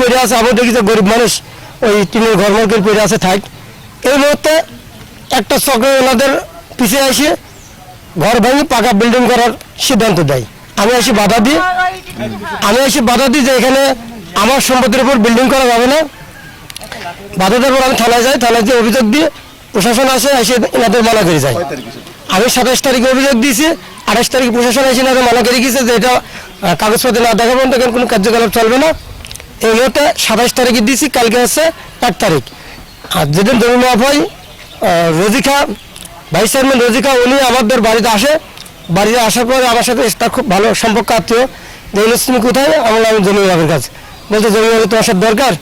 পড়ে আছে, আবার গরিব মানুষ ওই টিনের ঘর পড়ে আছে থাক। এই মুহূর্তে একটা চক্র ওনাদের পিছিয়ে ঘর ভেঙে পাকা বিল্ডিং করার সিদ্ধান্ত দেয়। আমি এসে বাধা দিই। আমি এসে বাধা দিই যে এখানে আমার সম্পত্তির উপর বিল্ডিং করা যাবে না। বাধা দেওয়ার পর আমি থানায় যাই, থানায় দিয়ে অভিযোগ দিয়ে প্রশাসন আসে, এসে এনাদের মানা করে যায়। আমি সাতাশ তারিখে অভিযোগ দিয়েছি আঠাশ তারিখে প্রশাসন এসে এনাদের মানা করে গেছে যে এটা কাগজপত্র না দেখা পর্যন্ত কোনো কার্যকলাপ চলবে না। এই মুহূর্তে সাতাশ তারিখে দিয়েছি কালকে হচ্ছে এক তারিখ। আর যেদিন জমি মাফ হয় রোজিখা ভাইস চেয়ারম্যান রোজিখা উনি আমাদের বাড়িতে আসে। বাড়িতে আসার পরে আমার সাথে তার খুব ভালো সম্পর্ক আত্মীয়। যে "ইউনুস, তুমি কোথায়? আমি বললাম, আমি জমি মাফের কাছে বলছে জমি মাফে তো আসার দরকার।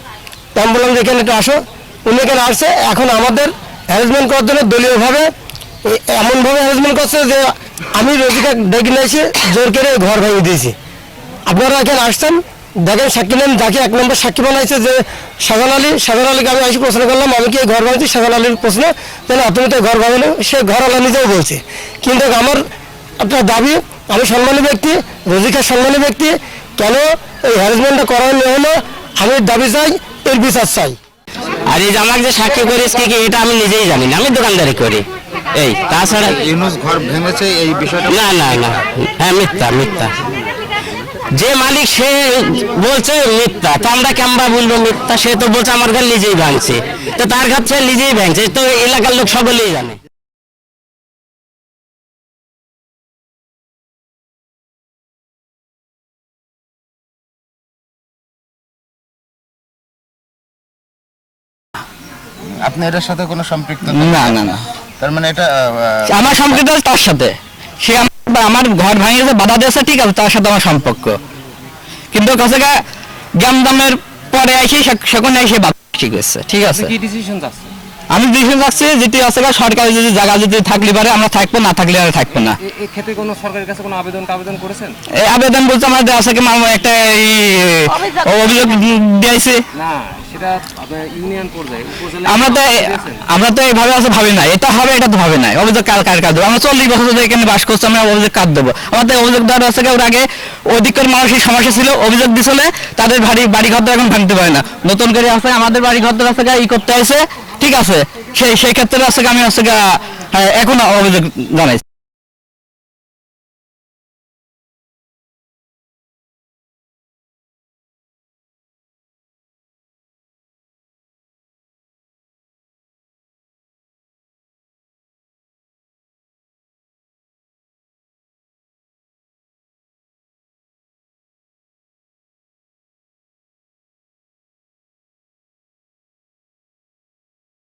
আমি বললাম যে এখানে একটু আসো। উনি এখানে আসছে এখন আমাদের অ্যারেঞ্জমেন্ট করার জন্য দলীয়ভাবে এমনভাবে অ্যারেঞ্জমেন্ট করছে যে আমি রোজিকা ডেকে নিয়েছি, জোর করে ঘর ভেঙে দিয়েছি। আপনারা এখানে আসছেন, দেখেন সাক্ষী নেন, যাকে এক নম্বর সাক্ষী বানাইছে যে সাজান আলী। সাজান আলীকে আমি এসে প্রশ্ন করলাম, আমি কি ঘর বানাচ্ছি সাজান আলীর প্রশ্ন যে আপনি তো ঘর বানানো সে ঘর আলা নিজেও বলছে। কিন্তু আমার আপনার দাবি, আমি সম্মানী ব্যক্তি, রোজিকার সম্মানী ব্যক্তি, কেন এই হ্যারাসমেন্টটা করানো হলো? আমি দাবি চাই, এর বিচার চাই। আর এই যে আমাকে যে সাক্ষী করিস কি, এটা আমি নিজেই জানি না, আমি দোকানদারি করি। এই তাছাড়া ইউনুস ঘর ভেঙেছে এই বিষয়টা না না না হ্যাঁ মিথ্যা মিথ্যা। যে মালিক সে বলছে মিথ্যা তো আমরা কেমবা বলব মিথ্যা? সে তো বলছে আমার ঘর নিজেই ভাঙছে। তো তার ঘর সে নিজেই ভাঙছে তো এলাকার লোক সকলেই জানে। আপনি এটার সাথে কোনো সম্পৃক্ত না না না। তার মানে এটা আমার সম্পর্ক তার সাথে। সে আমার আমার ঘর ভাঙিয়েছে বাধা দিয়েছে ঠিক আছে তার সাথে আমার সম্পর্ক। কিন্তু কাছে গ্যাম দামের পরে এসে সেখানে এসে বাধা ঠিক আছে ঠিক আছে। কি ডিসিশন আছে আমি ডিসিশন রাখছি যেটি আছে সরকারি যদি জায়গা যদি থাকলে পারে আমরা থাকব না থাকলে আর থাকব না। এই ক্ষেত্রে কোনো সরকারের কাছে কোনো আবেদন আবেদন করেছেন? এই আবেদন বলতে আমাদের আছে কি মামা একটা এই অভিযোগ দিয়েছে। না সেটা ইউনিয়ন পর্যায়ে আমরা তো আমরা তো এইভাবে আছে ভাবি না এটা হবে এটা তো ভাবে নাই। অভিযোগ কার কার দেবো? আমরা চল্লিশ বছর ধরে এখানে বাস করছি আমরা অভিযোগ দেবো? আমাদের অভিযোগ দেওয়ার আছে ওর আগে অধিকর মানুষের সমস্যা ছিল অভিযোগ দিছিল তাদের বাড়ি বাড়ি ঘর এখন ভাঙতে পারে না। নতুন করে আছে আমাদের বাড়ি ঘর আছে ই করতে আছে ঠিক আছে। সেই সেই ক্ষেত্রে আছে আমি হ্যাঁ, এখন অভিযোগ জানাই